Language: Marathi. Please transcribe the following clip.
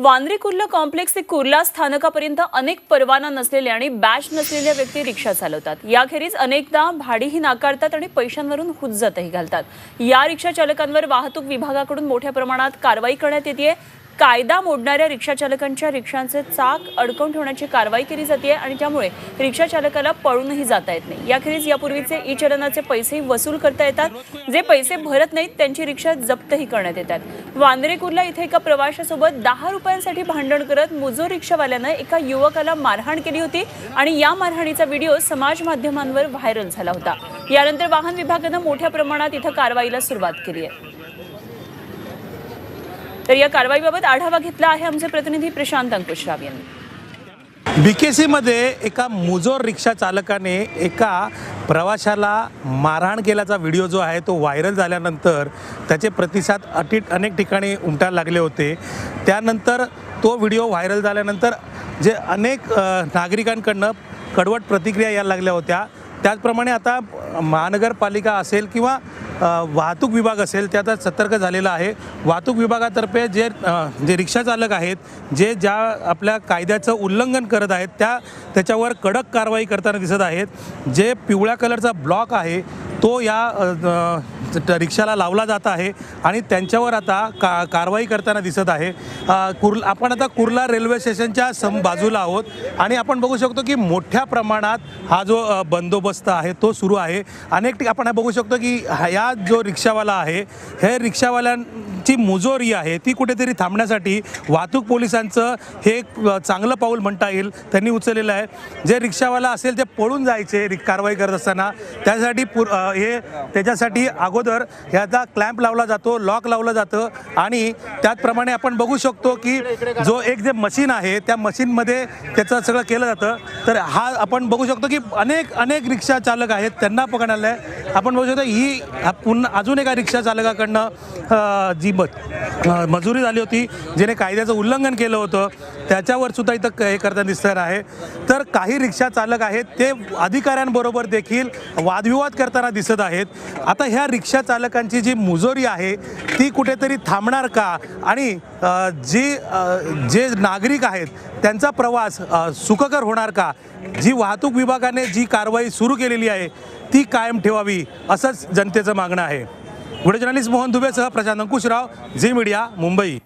वांद्रे कुर्ला कॉम्प्लेक्स ते कुर्ला स्थानकापर्यंत अनेक परवाना नसलेले आणि बॅच नसलेल्या व्यक्ती रिक्षा चालवतात. याखेरीज अनेकदा भाडीही नाकारतात आणि पैशांवरून हुज्जतही घालतात. या रिक्षा चालकांवर वाहतूक विभागाकडून मोठ्या प्रमाणात कारवाई करण्यात येते कायदा मोडणाऱ्या रिक्षाचालकांच्या रिक्षांचे चाक अडकवून ठेवण्याची कारवाई केली जाते आणि त्यामुळे रिक्षाचालकाला पळूनही जाता येत नाही. याखेरीज यापूर्वीचे ई चलनाचे पैसेही वसूल करता येतात. जे पैसे भरत नाहीत त्यांची रिक्षा जप्तही करण्यात येतात. वांद्रे कुर्ला इथे एका प्रवाशासोबत दहा रुपयांसाठी भांडण करत मुजोर रिक्षावाल्यानं एका युवकाला मारहाण केली होती आणि या मारहाणीचा व्हिडिओ समाज माध्यमांवर व्हायरल झाला होता. यानंतर वाहन विभागानं मोठ्या प्रमाणात इथं कारवाईला सुरुवात केली आहे. तर या कारवाईबाबत आढावा घेतला आहे आमचे प्रतिनिधी प्रशांत अंकुशराव यांनी. बी के सीमध्ये एका मुजोर रिक्षा चालकाने एका प्रवाशाला मारहाण केल्याचा व्हिडिओ जो आहे तो व्हायरल झाल्यानंतर त्याचे प्रतिसाद अटी अनेक ठिकाणी उमटायला लागले होते. त्यानंतर तो व्हिडिओ व्हायरल झाल्यानंतर जे अनेक नागरिकांकडनं कडवट प्रतिक्रिया यायला लागल्या होत्या. त्याचप्रमाणे आता महानगरपालिका असेल किंवा वाहतूक विभाग असेल ते आता सतर्क झालेला आहे. वाहतूक विभागातर्फे जे जे रिक्षा चालक आहेत जे ज्या आपल्या कायद्याचं उल्लंघन करत आहेत त्या त्याच्यावर कडक कारवाई करताना दिसत आहेत. जे पिवळ्या कलरचा ब्लॉक आहे तो या रिक्षाला लावला जात आहे आणि त्यांच्यावर आता का कारवाई करताना दिसत आहे. कुर कुर्ला आपण आता कुर्ला रेल्वे स्टेशनच्या सम बाजूला आहोत आणि आपण बघू शकतो की मोठ्या प्रमाणात हा जो बंदोबस्त आहे तो सुरू आहे. अनेक आपण बघू शकतो की ह्या या जो रिक्षावाला आहे हे रिक्षावाल्यांची मुजोरी आहे. ती कुठेतरी थांबण्यासाठी वाहतूक पोलिसांचं हे एक चांगलं पाऊल म्हणता येईल त्यांनी उचललेलं आहे. जे रिक्षावाला असेल ते पळून जायचे रि- कारवाई करत असताना. त्यासाठी पुर आ, हे त्याच्यासाठी अगोदर ह्याचा क्लॅम्प लावला जातो लॉक लावलं जातं आणि त्याचप्रमाणे आपण बघू शकतो की जो एक जे मशीन आहे त्या मशीनमध्ये त्याचं सगळं केलं जातं. तर हा आपण बघू शकतो की अनेक अनेक रिक्षा चालक आहेत त्यांना पकडलं आहे आपण बघू शकतो ही पुन्हा अजून एका रिक्षा चालकाकडनं जी मजुरी झाली होती ज्याने कायद्याचं उल्लंघन केलं होतं त्याच्यावर सुद्धा इथं क- हे करताना दिसणार आहे. तर काही रिक्षा चालक आहेत ते अधिकाऱ्यांबरोबर देखील वादविवाद करताना दिसत आहेत. आता ह्या रिक्षा चालकांची जी मुजोरी आहे ती कुठेतरी थांबणार का? आणि जी जे नागरिक आहेत त्यांचा प्रवास सुखकर होणार का? जी वाहतूक विभागाने जी कारवाई सुरू केलेली आहे ती कायम ठेवावी असंच जनतेचं मागणं आहे. व्हिडिओ जर्नलिस्ट मोहन दुबेसह प्रशांत अंकुशराव झी मीडिया मुंबई.